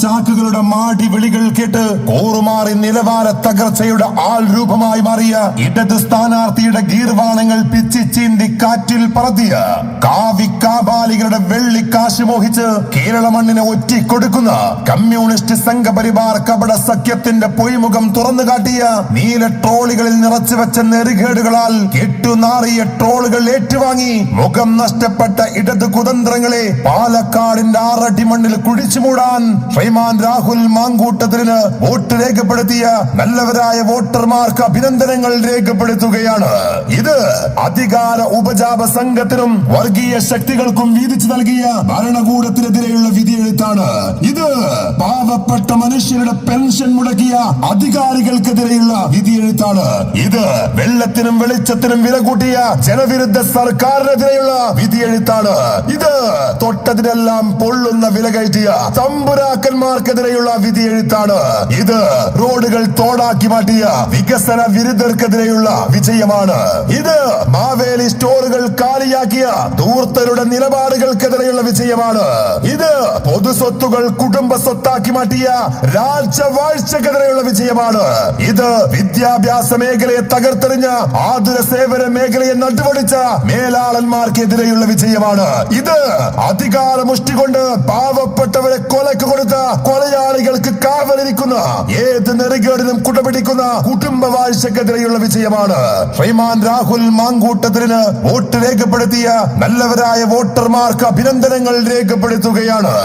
ചാക്കുകളുടെ മാടി വിളികൾ കേട്ട് കോറുമാറി നിലവാര തകർച്ചയുടെ ആൾ രൂപമായി മാറിയ ഇടത് സ്ഥാനാർത്ഥിയുടെ ഗീർവാണങ്ങൾ പിച്ചി ചീന്തി കാറ്റിൽ പറത്തിയ കാവി കാബാലികളുടെ വെള്ളിക്കാശ് മോഹിച്ച് കേരള മണ്ണിനെ ഒറ്റിക്കൊടുക്കുന്ന കമ്മ്യൂണിസ്റ്റ് സംഘപരിവാർ കപട സഖ്യത്തിന്റെ പൊയ്മുഖം തുറന്നു കാട്ടിയ നീല ട്രോളികളിൽ നിറച്ചു വെച്ച നെറുകേടുകളാൽ കെട്ടുനാറിയ ട്രോളുകൾ ഏറ്റുവാങ്ങി മുഖം നഷ്ടപ്പെട്ട ഇടത് കുതന്ത്രങ്ങളെ പാലക്കാടിന്റെ ആറടി മണ്ണിൽ കുഴിച്ചു മൂടാൻ ശ്രീമാൻ രാഹുൽ മാങ്കൂട്ടത്തിന് വോട്ട് രേഖപ്പെടുത്തിയ നല്ലവരായ വോട്ടർമാർക്ക് അഭിനന്ദനങ്ങൾ രേഖപ്പെടുത്തുകയാണ്. ഇത് അധികാര ഉപജാപ സംഘത്തിനും വർഗീയ ശക്തികൾക്കും വീതിച്ചു നൽകിയ ഭരണകൂടത്തിനെതിരെയുള്ള വിധിയെഴുത്താണ്. ഇത് പാവപ്പെട്ട മനുഷ്യരുടെ പെൻഷൻ മുടക്കിയ അധികാരികൾക്കെതിരെയുള്ള വിധിയെഴുത്താണ്. ഇത് വെള്ളത്തിനും വെളിച്ചത്തിനും വില കൂട്ടിയ ജനവിരുദ്ധ സർക്കാരിനെതിരെയുള്ള വിധിയെഴുത്താണ്. ഇത് തൊട്ടതിനെല്ലാം പൊള്ളുന്ന വില കയറ്റിയ തമ്പുരാക്കന്മാർക്കെതിരെയുള്ള വിധിയെഴുത്താണ്. ഇത് റോഡുകൾ തോടാക്കി മാറ്റിയ വികസന വിരുദ്ധർക്കെതിരെയുള്ള വിജയമാണ്. ഇത് മാവേലി സ്റ്റോറുകൾ കാലിയാക്കിയ ധൂർത്തരുടെ നിലപാടുകൾക്കെതിരെയുള്ള വിജയമാണ്. ഇത് പൊതുസ്വത്തുകൾ കുടുംബ സ്വത്താക്കി മാറ്റിയ രാജവാഴ്ചക്കെതിരെയുള്ള വിജയമാണ്. ഇത് വിദ്യാഭ്യാസ മേഖലയെ തകർത്തെറിഞ്ഞ ആതുര സേവന മേഖലയെ നട്ടുപൊടിച്ച മേലാളന്മാർക്കെതിരെയുള്ള വിജയമാണ്. ഇത് അധികാര മുഷ്ടി കൊണ്ട് പാവപ്പെട്ടവരെ കൊലക്ക് കൊടുത്ത കൊലയാളികൾക്ക് കാവലിരിക്കുന്ന ഏത് നെറുകേടിനും കുടപിടിക്കുന്ന കുടുംബവാഴ്ചക്കെതിരെയുള്ള വിജയമാണ്. ശ്രീമാൻ രാഹുൽ മാങ്കൂട്ടത്തിന് വോട്ട് രേഖപ്പെടുത്തിയ നല്ലവരായ വോട്ടർമാർക്ക് അഭിനന്ദനങ്ങൾ രേഖപ്പെടുത്തുകയാണ്.